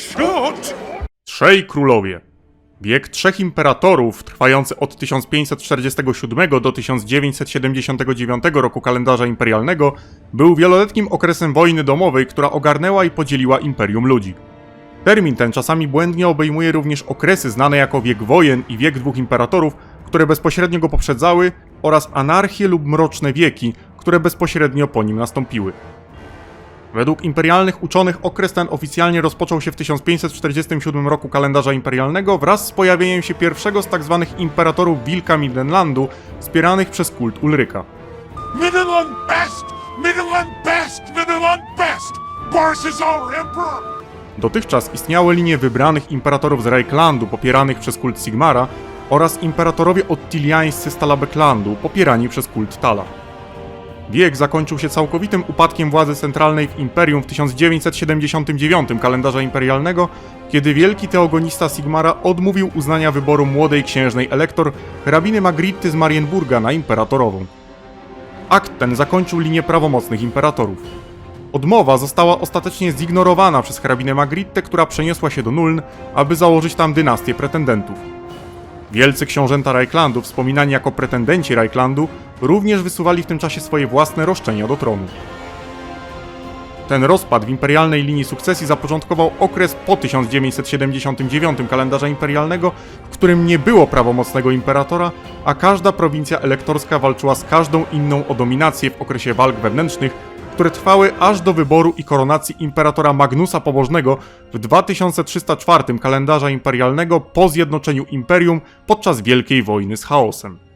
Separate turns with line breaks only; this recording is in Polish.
Ksiądz!
Trzej królowie. Wiek trzech imperatorów, trwający od 1547 do 1979 roku kalendarza imperialnego, był wieloletnim okresem wojny domowej, która ogarnęła i podzieliła imperium ludzi. Termin ten czasami błędnie obejmuje również okresy znane jako wiek wojen i wiek dwóch imperatorów, które bezpośrednio go poprzedzały, oraz anarchie lub mroczne wieki, które bezpośrednio po nim nastąpiły. Według imperialnych uczonych okres ten oficjalnie rozpoczął się w 1547 roku kalendarza imperialnego wraz z pojawieniem się pierwszego z tzw. imperatorów Wilka Midenlandu, wspieranych przez kult Ulryka.
Midland best! Midland best! Midland best! Bars is our emperor!
Dotychczas istniały linie wybranych imperatorów z Reiklandu popieranych przez kult Sigmara oraz imperatorowie ottiliańscy z Talabeklandu popierani przez kult Tala. Wiek zakończył się całkowitym upadkiem władzy centralnej w imperium w 1979 kalendarza imperialnego, kiedy wielki teogonista Sigmara odmówił uznania wyboru młodej księżnej elektor hrabiny Magritty z Marienburga na imperatorową. Akt ten zakończył linię prawomocnych imperatorów. Odmowa została ostatecznie zignorowana przez hrabinę Magritte, która przeniosła się do Nuln, aby założyć tam dynastię pretendentów. Wielcy książęta Reiklandu, wspominani jako pretendenci Reiklandu, również wysuwali w tym czasie swoje własne roszczenia do tronu. Ten rozpad w imperialnej linii sukcesji zapoczątkował okres po 1979 kalendarza imperialnego, w którym nie było prawomocnego imperatora, a każda prowincja elektorska walczyła z każdą inną o dominację w okresie walk wewnętrznych, które trwały aż do wyboru i koronacji imperatora Magnusa Pobożnego w 2304 kalendarza imperialnego po zjednoczeniu imperium podczas Wielkiej Wojny z Chaosem.